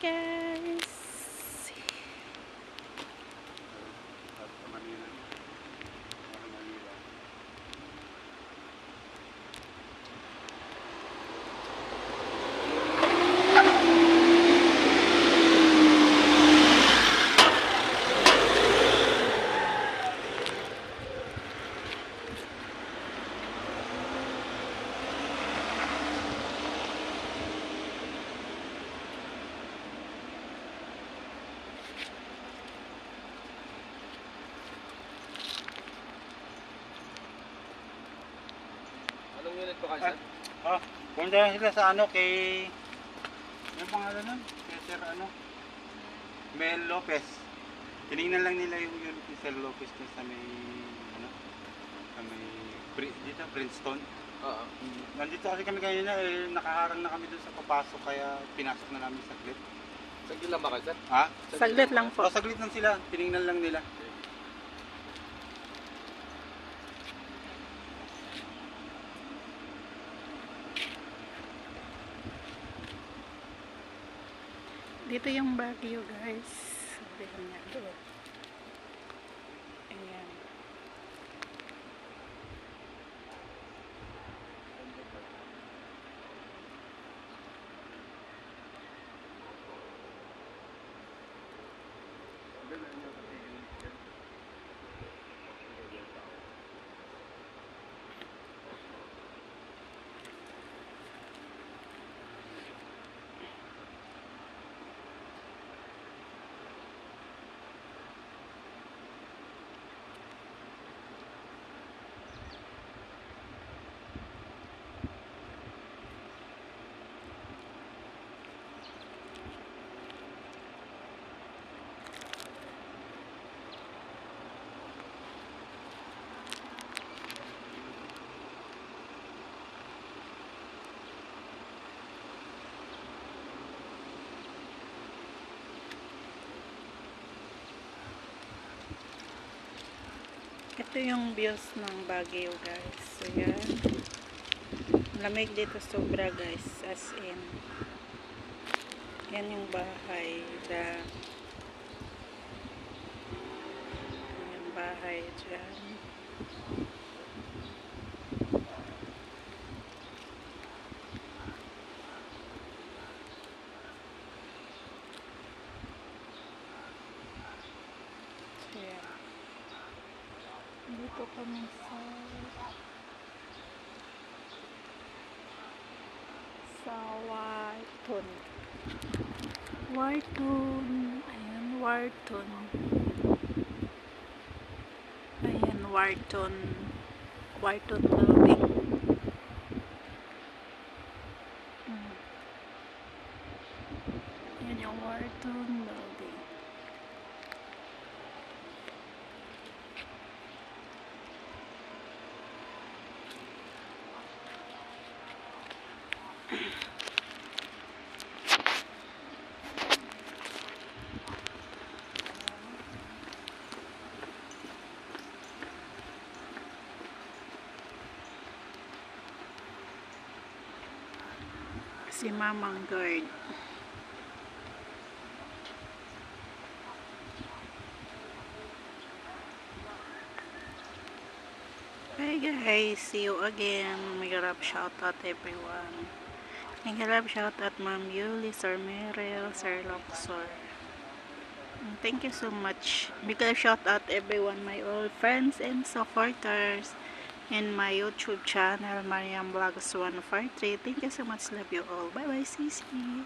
guys! Anong po kayo, sir? Oh, punta na sila sa ano kay... Yung pangalan nun? Kay Sir ano? Mel Lopez. Tinignan lang nila yung unit ni Sir Lopez na sa may... Ano? Sa may... Bri- Dito, Princeton. Oo. Nandito kasi kami kanina eh, nakaharang na kami dun sa papasok kaya pinasok na namin saglit. Saglit lang ba kayo, sir? Ha? Saglit lang po. O saglit lang sila, tinignan lang nila. Dito yung Baguio guys. Sabihin niya doon. Ayan. Ito yung views ng Baguio guys. Ayan. Lamig dito sobra guys. As in. Yan yung bahay. Da, yung bahay dyan. Ayan. Dito kami sa sa Wharton. Wharton. Ayan, Wharton. Ayan, Wharton. Wharton building. Mm. Ayan yung Wharton building. Si Mamang Guard. Hi guys, see you again. May garap shout out everyone. May garap shout out Ma'am Yuli, Sir Merrill, Sir Loxor. And Thank you so much. Big love shout out everyone, my old friends and supporters in my YouTube channel, Mariam Vlogs 143. Thank you so much. Love you all. Bye bye, Sisi.